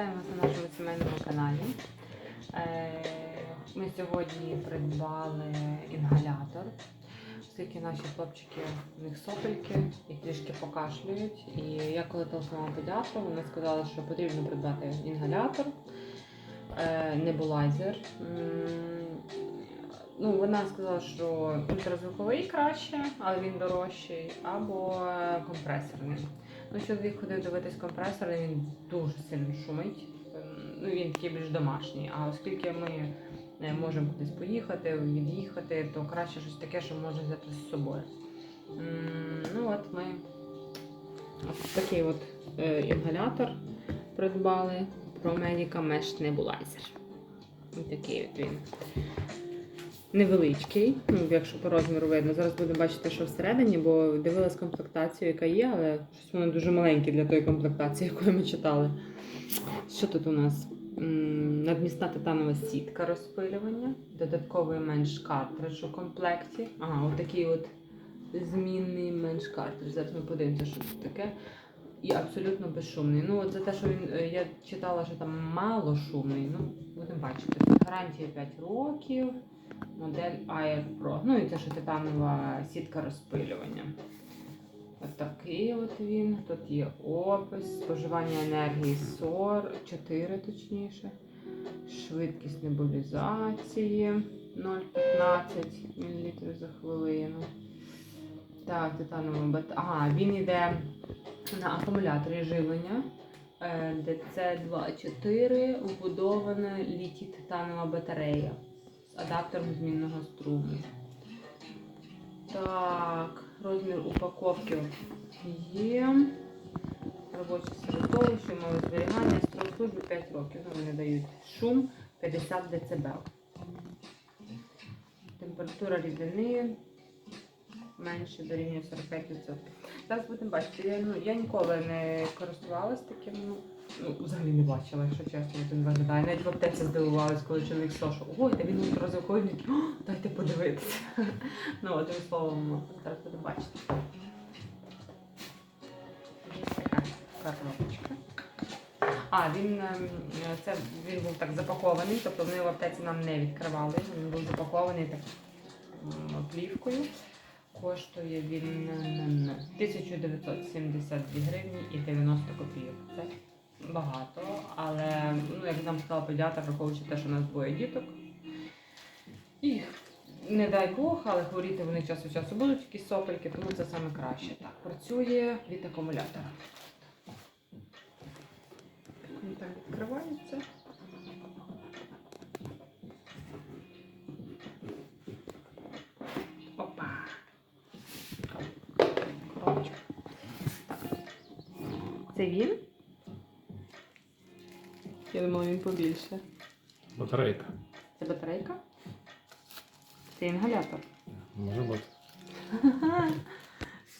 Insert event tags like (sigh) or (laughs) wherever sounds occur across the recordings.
Вітаємо вас на нашому сімейному каналі. Е, Ми сьогодні придбали інгалятор, оскільки наші хлопчики в них сопельки, їх трішки покашлюють. І я коли телефонувала педіатру, вони сказали, що потрібно придбати інгалятор, е, небулайзер. Ну, вона сказала, що ультразвуковий краще, але він дорожчий, або е, компресорний. Ну, чоловік ходив дивитись компресор, він дуже сильно шумить. Ем, Ну, він такий більш домашній. А оскільки ми е, можемо кудись поїхати, від'їхати, то краще щось таке, що можна взяти з собою. Ну от ми от такий от е, інгалятор придбали ProMedica Mesh Nebulizer. Ось такий от він. Невеличкий, ну, якщо по розміру видно. Зараз будемо бачити, що всередині, бо дивилась комплектацію, яка є, але щось воно дуже маленьке для тої комплектації, якої ми читали. Що тут у нас? Надмісна титанова сітка розпилювання, додатковий менш картридж у комплекті. Ага, отакий от змінний менш картридж. Зараз ми подивимося, що це таке. І абсолютно безшумний. Ну, от за те, що він е, я читала, що там мало шумний, ну, будемо бачити. Гарантія 5 років модель Air. Ну і це ще титанова сітка розпилювання. Ось такий от він. Тут є опис, споживання енергії 40, 4 точніше. Швидкість небулізації 0,15 мл за хвилину. Так, титанова бат... Ага, він йде на акумуляторі живлення. е, DC24 вбудована літій титанова батарея з адаптером змінного струму. Так, розмір упаковки є. Робоче середовище, моє зберігання, строк служби 5 років. Ну, вони дають шум 50 дБ. Температура рідини менше дорівнює 45%. Зараз будемо бачити. Я, ну, я ніколи не користувалась таким. Ну, ну, взагалі не бачила, якщо чесно, як він виглядає. Навіть в аптеці здивувалась, коли чоловік сказав, що ой, та він ультразвуковий, він такий, «О, дайте подивитися. ну, одним словом, зараз будемо бачити. Ось така коробочка. А, він, ем, це, він був так запакований, тобто вони в аптеці нам не відкривали. Він був запакований так плівкою. Коштує він 1972 гривні і 90 копійок. Багато, але ну, як нам сказав педіатр, враховуючи те, що у нас двоє діток. І не дай Бог, але хворіти вони час від часу будуть якісь сопельки, тому це саме краще. Так, працює від акумулятора. Він так відкривається. Опа. Коробочка. Це він? Я думала, він побільше. Батарейка. Це батарейка? Це інгалятор. Може бути. (laughs)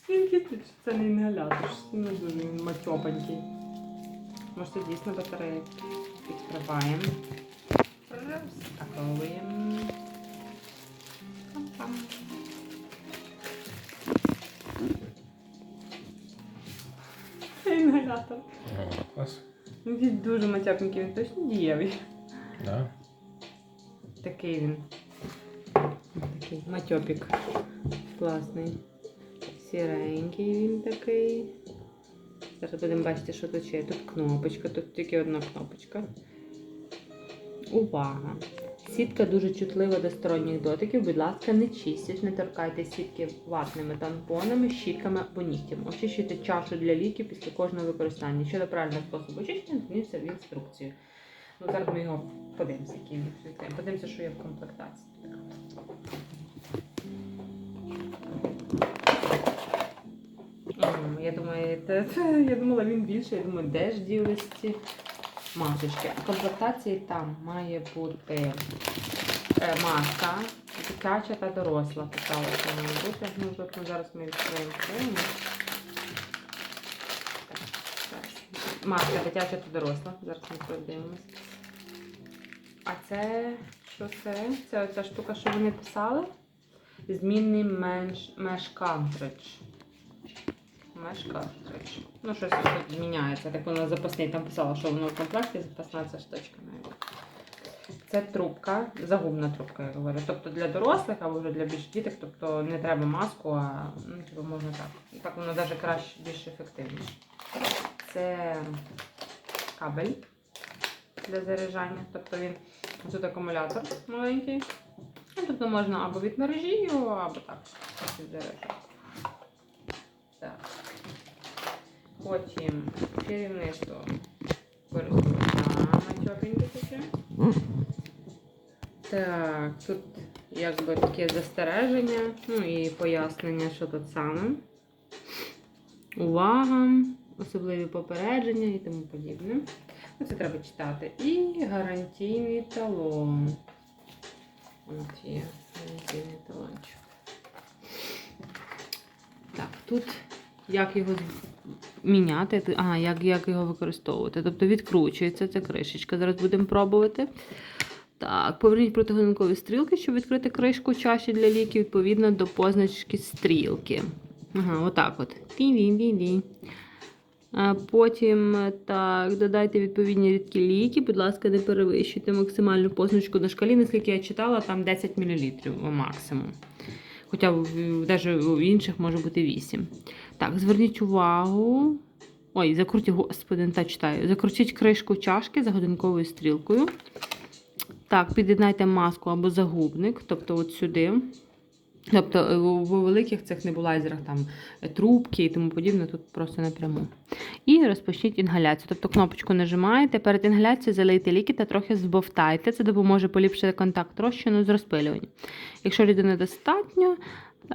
Скільки тут це не інгалятор, що не дуже він матьопанький. Може це дійсно батарея. Відкриваємо. Розпаковуємо. Це інгалятор. Клас. Ну, Він дуже матяпенький, він точно дієвий. Да. Такий він. Такий матьопік. Класний. Сіренький він такий. Зараз будемо бачити, що тут ще є. Тут кнопочка, тут тільки одна кнопочка. Увага! Сітка дуже чутлива до сторонніх дотиків. Будь ласка, не чистіть, не торкайте сітки ватними тампонами, щітками або нігтями. Очищуйте чашу для ліків після кожного використання. Щодо правильного способу очищення, змінюється в інструкцію. Ну, зараз ми його подивимося, який він відкриємо. Подивимося, що є в комплектації. Я думаю, те, я думала, він більше. Я думаю, де ж ділись ці масочки. В комплектації там має бути е, маска, дитяча та доросла. Питала, що має бути. Ну, тобто зараз ми відкриємо. Маска дитяча та доросла. Зараз ми подивимось. А це що це? Це оця штука, що вони писали? Змінний менш меш картридж. Мешка стрижка. Ну, щось тут міняється. Так воно запасний. Там писала, що воно в комплекті запасна ця штучка. Це трубка, загубна трубка, я говорю. Тобто для дорослих або вже для більш діток, тобто не треба маску, а ну, типу, можна так. Так воно навіть краще, більш ефективніше. Це кабель для заряджання. Тобто він тут акумулятор маленький. Ну, тобто можна або від мережі його, або так. підзаряджати. Потім керівництво користувача матьопеньке таке. Так, тут якби таке застереження, ну і пояснення, що тут саме. Увага, особливі попередження і тому подібне. Ну, це треба читати. І гарантійний талон. От є гарантійний талончик. Так, тут як його міняти, а, як, як його використовувати. Тобто відкручується ця кришечка. Зараз будемо пробувати. Так, поверніть протигонкові стрілки, щоб відкрити кришку чаші для ліків відповідно до позначки стрілки. Ага, отак от. Тінь-дінь-дінь-дінь. Потім так, додайте відповідні рідкі ліки. Будь ласка, не перевищуйте максимальну позначку на шкалі, наскільки я читала, там 10 мл максимум. Хоча навіть у інших може бути 8. Так, зверніть увагу. Ой, закрутіть, господи, не та читаю. Закрутіть кришку чашки за годинковою стрілкою. Так, під'єднайте маску або загубник, тобто от сюди. Тобто е, у великих цих небулайзерах там е, трубки і тому подібне, тут просто напряму. І розпочніть інгаляцію. Тобто кнопочку нажимаєте, перед інгаляцією залийте ліки та трохи збовтайте. Це допоможе поліпшити контакт розчину з розпилюванням. Якщо людини достатньо,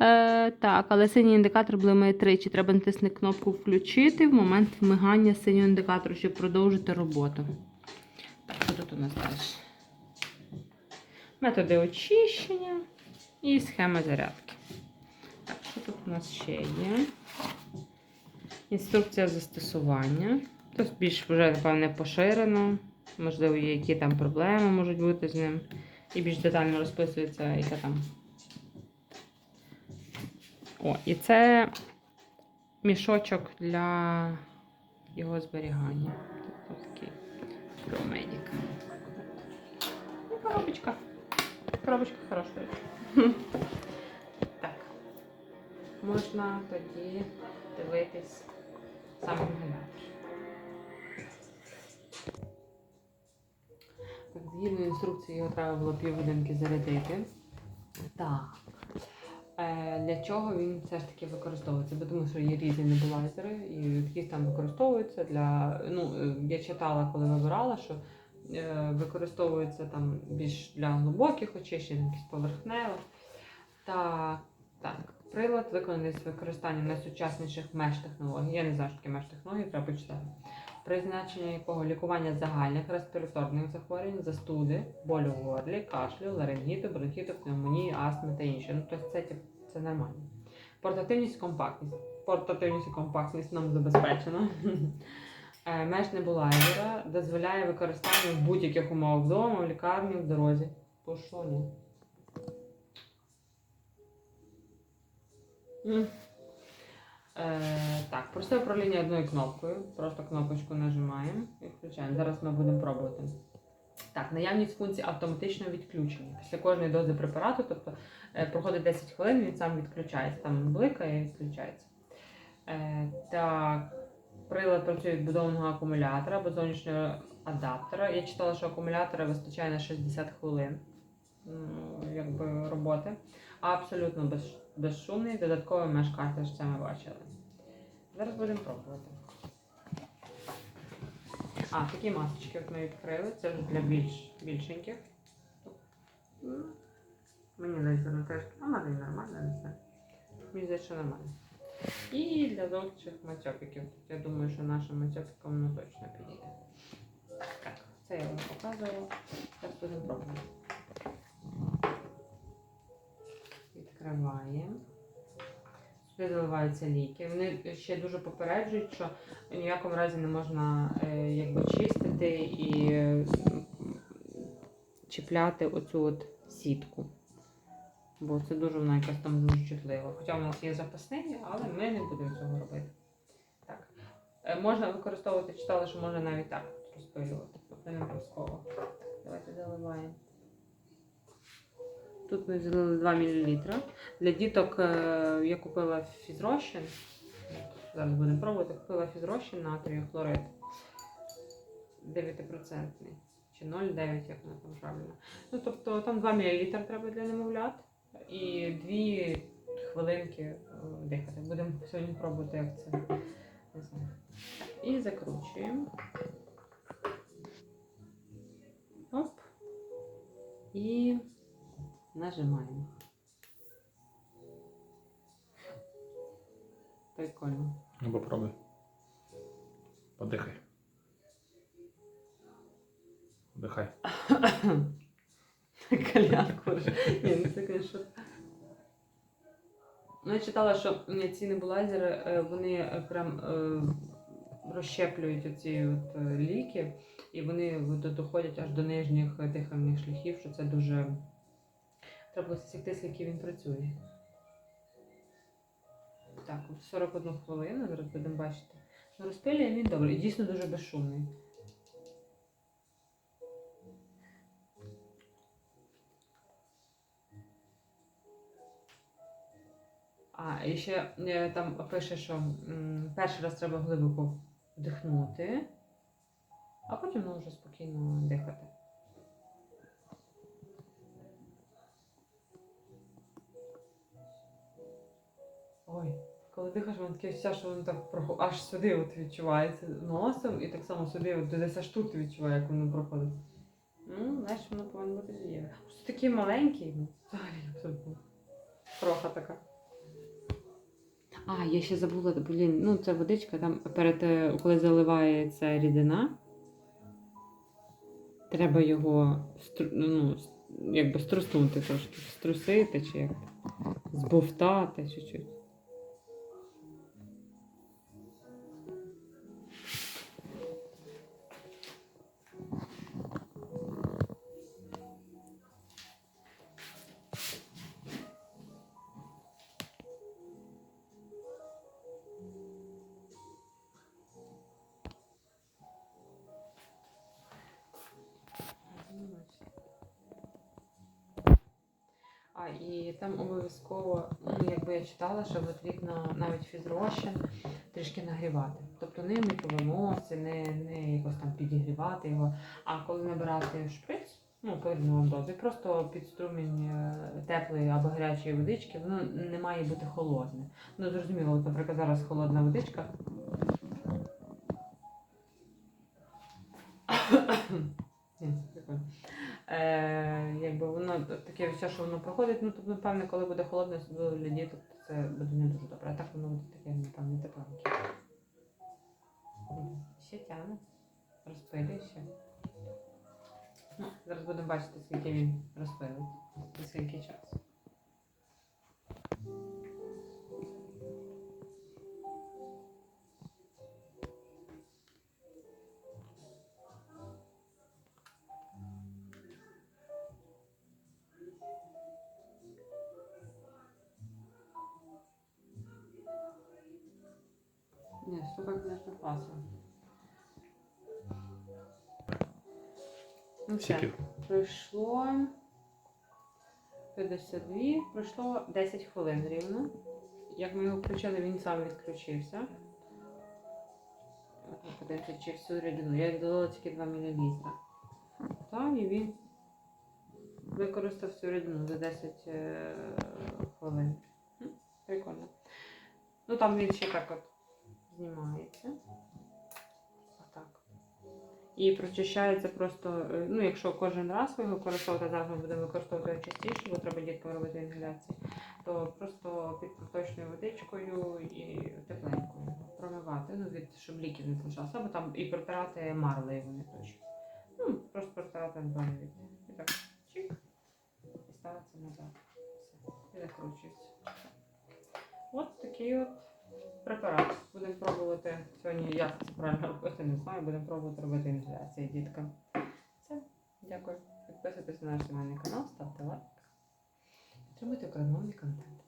е, так, але синій індикатор блимає тричі. Треба натиснути кнопку Включити в момент вмигання синього індикатору, щоб продовжити роботу. Так, що тут у нас далі? Методи очищення і схема зарядки. Так, що тут у нас ще є? Інструкція застосування. Тобто більш вже, напевне, поширено. Можливо, які там проблеми можуть бути з ним. І більш детально розписується, яка там. О, і це мішочок для його зберігання. Тобто такий промедик. І коробочка. Коробочка хороша. Так. Можна тоді дивитись сам інгалятор. Так, згідно інструкції його треба було півгодинки зарядити. Так. Е, для чого він все ж таки використовується? Бо тому що є різні небулайзери, і якісь там використовуються для. Ну, е, я читала, коли вибирала, що е, використовується там більш для глибоких очищень, якісь поверхневих. Так, так. Прилад виконаний з використанням найсучасніших меж-технологій. Я не знаю, що таке меж-технології, треба почитати. Призначення якого лікування загальних респіраторних захворювань, застуди, болю в горлі, кашлю, ларингіту, бронхіту, пневмонії, астми та інше. Ну, тобто це, це нормально. Портативність, компактність. Портативність і компактність нам забезпечено. (laughs) Е, Меж небулайзера дозволяє використання в будь-яких умовах вдома, в лікарні, в дорозі. Що ні? Е, так, просте управління одною кнопкою. Просто кнопочку нажимаємо і включаємо. Зараз ми будемо пробувати. Так, наявність функції автоматичного відключення. Після кожної дози препарату, тобто е, проходить 10 хвилин, він сам відключається. Там бликає і відключається. Е, так, прилад працює від будованого акумулятора або зовнішнього адаптера. Я читала, що акумулятора вистачає на 60 хвилин якби, роботи. Абсолютно без, безшумний, додатковий меж картридж, це ми бачили. Зараз будемо пробувати. А, такі масочки от ми відкрили. Це вже для більш більшеньких. Ну, Мені здається, теж. А нормально, не знаю. Мені здається, нормально. І для довчих мацьопиків. Я думаю, що нашим мацьопикам воно точно підійде. Так, це я вам показувала. Зараз будемо пробувати. Відкриваємо. Сюди заливаються ліки. Вони ще дуже попереджують, що в ніякому разі не можна е, якби чистити і чіпляти оцю от сітку. Бо це дуже вона якась там дуже чутлива. Хоча в нас є запасний, але ми не будемо цього робити. Так. Е, Можна використовувати, читали, що можна навіть так розпилювати. Тобто не обов'язково. Давайте заливаємо. Тут ми залили 2 мл. Для діток е, я купила фізрощин. Зараз будемо пробувати. Купила фізрощин натрію хлорид. 9% чи 0,9, як воно там правильно. Ну, тобто там 2 мл треба для немовлят і 2 хвилинки е, дихати. Будемо сьогодні пробувати, як це. Не знаю. І закручуємо. Оп. І нажимаємо. Прикольно. Ну, попробуй. Подихай. Вдихай. (laughs) Калянку. Ні, ну це звісно. Ну, я читала, що ці небулайзери, вони е, прям е, розщеплюють оці от ліки, і вони доходять аж до нижніх дихальних шляхів, що це дуже. Треба засікти, скільки він працює. Так, 41 хвилину, зараз будемо бачити. Ну, розпилює він добре, і дійсно дуже безшумний. А, і ще е, там пише, що м, перший раз треба глибоко вдихнути, а потім ну, вже спокійно дихати. Коли дихаєш, воно таке все, що воно так аж сюди от відчувається носом, і так само сюди, от десь аж тут відчуває, як воно проходить. Ну, знаєш, воно повинно бути дієве. Просто такий маленький, ну, взагалі абсолютно. Кроха така. А, я ще забула, блін, ну це водичка, там перед е, коли заливається рідина, треба його стру- ну, с- якби струснути трошки, струсити чи як збовтати чуть-чуть. І там обов'язково, ну, якби я читала, що потрібно навіть фізрощин трішки нагрівати. Тобто не мікровиносити, не, не якось там підігрівати його. А коли набирати шприц, ну, потрібно вам дозу, просто під струмінь е, теплої або гарячої водички, воно не має бути холодне. Ну, зрозуміло, наприклад, зараз холодна водичка. (coughs) Е, якби воно таке все, що воно проходить, ну тобто, напевне, коли буде холодно, особливо для то це буде не дуже добре. А так воно буде таке, напевне, тепленьке. Ще тягне, розпилює ще. Ну, зараз будемо бачити, скільки він розпилить, за скільки часу. Штука, звісно, класна. Ну, все. Пройшло 52, пройшло 10 хвилин рівно. Як ми його включили, він сам відключився. От ми Подивимося, чи всю рідину. Я додала тільки 2 мл. Так, і він використав всю рідину за 10 е, хвилин. Прикольно. Ну там він ще так от знімається. Отак. І прочищається просто, е, ну, якщо кожен раз ви його використовуєте, ми будемо використовувати частіше, бо треба діткам робити інгаляції, то просто під проточною водичкою і тепленькою промивати, ну, від, щоб ліків не залишалося, або там і протирати марлею вони точно. Ну, просто протирати від. І так, чик, і ставиться назад. Все, і закручується. От такий от препарат. Будемо пробувати сьогодні, я це правильно робити, не знаю. Будемо пробувати робити інгаляції діткам. Все, дякую. Підписуйтесь на наш сімейний канал, ставте лайк. Підтримуйте україномовний контент.